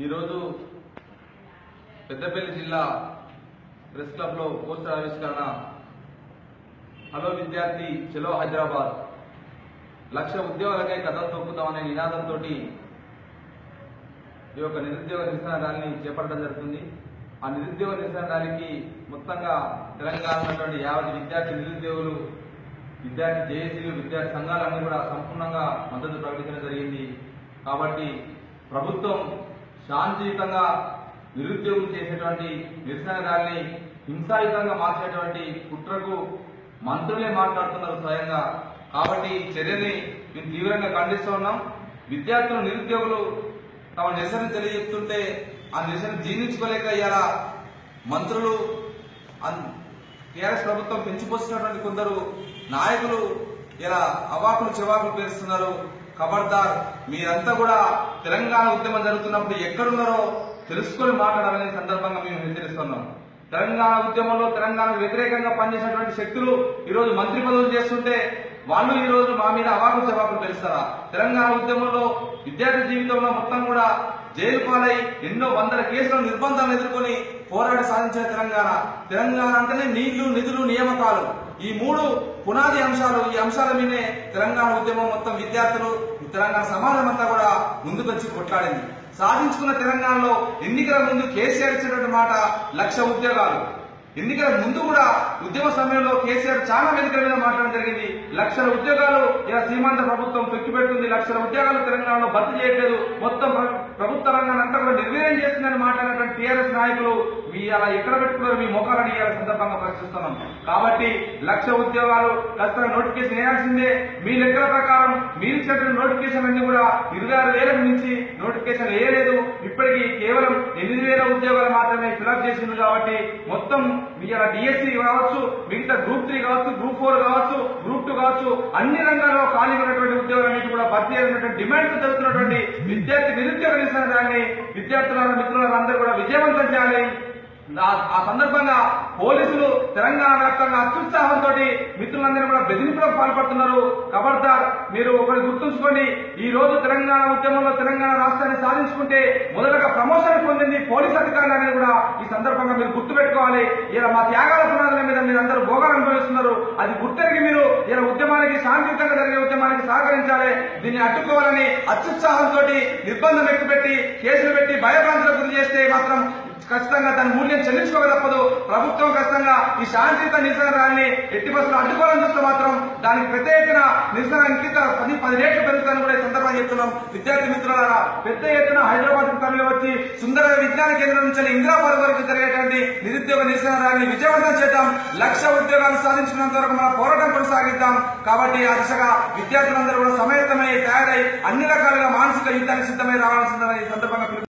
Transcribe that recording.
ఈరోజు పెద్దపల్లి జిల్లా ప్రెస్ క్లబ్లో పోస్టర్ ఆవిష్కరణ. హలో విద్యార్థి చలో హైదరాబాద్. లక్ష ఉద్యోగాలకై కథలు తొక్కుతామనే నినాదంతో ఈ యొక్క నిరుద్యోగ నిరసన ర్యాలీని చేపట్టడం జరుగుతుంది. ఆ నిరుద్యోగ నిరసన ర్యాలీకి మొత్తంగా తెలంగాణ యాభై విద్యార్థి నిరుద్యోగులు విద్యార్థి జేఏసీలు విద్యార్థి సంఘాలన్నీ కూడా సంపూర్ణంగా మద్దతు ప్రకటించడం జరిగింది. కాబట్టి ప్రభుత్వం శాంతియుతంగా నిరుద్యోగులు చేసేటువంటి నిరసన ర్యాలీని హింసాయుతంగా మార్చేటువంటి కుట్రకు మంత్రులే మాట్లాడుతున్నారు స్వయంగా. కాబట్టి ఈ చర్యని మేము తీవ్రంగా ఖండిస్తూ ఉన్నాం. విద్యార్థులు నిరుద్యోగులు తమ నిరసన తెలియజెప్తుంటే ఆ నిరసన జీర్ణించుకోలేక ఇవాళ మంత్రులు టీఆర్ఎస్ ప్రభుత్వం పెంచిపోస్తున్నటువంటి కొందరు నాయకులు ఇలా అవాకులు చెవాకులు పేరుస్తున్నారు. ఖబర్దార్ మీరంతా కూడా తెలంగాణ ఉద్యమం జరుగుతున్నప్పుడు ఎక్కడున్నారో తెలుసుకొని మాట్లాడాలనే సందర్భంగా మేము హెచ్చరిస్తున్నాం. తెలంగాణ ఉద్యమంలో తెలంగాణకు వ్యతిరేకంగా పనిచేసినటువంటి శక్తులు ఈరోజు మంత్రి పదవులు చేస్తుంటే వాళ్ళు ఈ రోజు మా మీద అవాకులు జవాకులు తెలుస్తారా? తెలంగాణ ఉద్యమంలో విద్యార్థి జీవితంలో మొత్తం కూడా జైలు పాలై ఎన్నో వందల కేసులను నిర్బంధాలు ఎదుర్కొని పోరాడి సాధించిన తెలంగాణ. తెలంగాణ అంటేనే నీళ్ళు నిధులు నియామకాలు. ఈ మూడు పునాది అంశాలు ఈ అంశాల మీదే తెలంగాణ ఉద్యమం మొత్తం విద్యార్థులు తెలంగాణ సమాజం అంతా కూడా ముందుకొచ్చి కొట్లాడింది. సాధించుకున్న తెలంగాణలో ఎన్నికల ముందు కేసీఆర్ ఇచ్చినటువంటి మాట లక్ష ఉద్యోగాలు. ఎన్నికల ముందు కూడా ఉద్యమ సమయంలో కేసీఆర్ చాలా వేదికల మీద మాట్లాడడం జరిగింది. లక్షల ఉద్యోగాలు ఇలా సీమాంత ప్రభుత్వం పెట్టుబెడుతుంది. లక్షల ఉద్యోగాలు తెలంగాణలో భర్తీ చేయట్లేదు. మొత్తం ప్రభుత్వ రంగాన్ని అంతా కూడా నిర్వీర్యం చేస్తుందని మాట్లాడినటువంటి టీఆర్ఎస్ నాయకులు మీ అలా ఎక్కడ పెట్టుకున్నారు? మీ ముఖాలను ఇవ్వాలి సందర్భంగా ప్రశ్నిస్తున్నాం. కాబట్టి లక్ష ఉద్యోగాలు ఖచ్చితంగా నోటిఫికేషన్ వేయాల్సిందే. మీ లెక్కల ప్రకారం మీరు ఇచ్చినటువంటి నోటిఫికేషన్ అన్ని కూడా ఇరవై ఆరు వేల నుంచి నోటిఫికేషన్ వేయలేదు. ఇప్పటికీ కేవలం ఎనిమిది వేల ఉద్యోగాలు మాత్రమే ఫిలప్ చేసింది కాబట్టి మొత్తం ఇలా డిఎస్సి కావచ్చు మిగతా గ్రూప్ త్రీ కావచ్చు గ్రూప్ ఫోర్ కావచ్చు గ్రూప్ టూ కావచ్చు అన్ని రంగాల్లో ఖాళీ ఉన్నటువంటి ఉద్యోగాలన్నిటి కూడా భర్తీ అయినటువంటి డిమాండ్ జరుగుతున్నటువంటి విద్యార్థి నిరుద్యోగ నిరసనని విద్యార్థుల మిత్రులందరూ కూడా విజయవంతం చేయాలి. ఆ- ఆ సందర్భంగా పోలీసులు తెలంగాణ వ్యాప్తంగా అత్యుత్సాహంతో మిత్రులందరినీ కూడా బెదిరింపులకు పాల్పడుతున్నారు. ఖబర్దార్ మీరు ఒకటి గుర్తుంచుకోండి. ఈ రోజు తెలంగాణ ఉద్యమంలో తెలంగాణ రాష్ట్రాన్ని సాధించుకుంటే మొదటగా ప్రమోషన్ పొందింది పోలీస్ అధికారులని అనేది కూడా ఈ సందర్భంగా మీరు గుర్తుపెట్టుకోవాలి. ఇలా మా త్యాగాల పునాదుల మీద మీరు అందరూ భోగాలు అనుభవిస్తున్నారు. అది గుర్తెరిగి మీరు ఇలా ఉద్యమానికి శాంతియుతంగా జరిగే ఉద్యమానికి సహకరించాలి. దీన్ని అడ్డుకోవాలని అత్యుత్సాహంతో నిర్బంధం ఎక్కుపెట్టి కేసులు పెట్టి భయభ్రాంతులకు గురి చేస్తే మాత్రం ఖచ్చితంగా దాని మూల్యం చెల్లించుకోక తప్పదు. ప్రభుత్వం ఖచ్చితంగా ఈ శాంతియుత నిరసన ర్యాలీని ఎట్టి బస్సులు అడ్డుకోవాలని చూస్తే మాత్రం దానికి పెద్ద ఎత్తున నిరసన ఇంకిత పది పది రేట్లు పెరుగుతాయని కూడా ఈ సందర్భంగా చెప్తున్నాం. విద్యార్థి మిత్రులారా పెద్ద ఎత్తున హైదరాబాద్ తరలి వచ్చి సుందర విజ్ఞాన కేంద్రం నుంచి ఇందిరాబాద్ వరకు జరిగేటువంటి నిరుద్యోగ నిరసన ర్యాలీని విజయవంతం చేద్దాం. లక్ష ఉద్యోగాలు సాధించినంత వరకు మన పోరాటం కొనసాగిద్దాం. కాబట్టి ఆ దిశగా విద్యార్థులందరూ కూడా సమయత్తమై తయారై అన్ని రకాలుగా మానసిక యుద్ధానికి సిద్ధమై రావాల్సిందని ఈ సందర్భంగా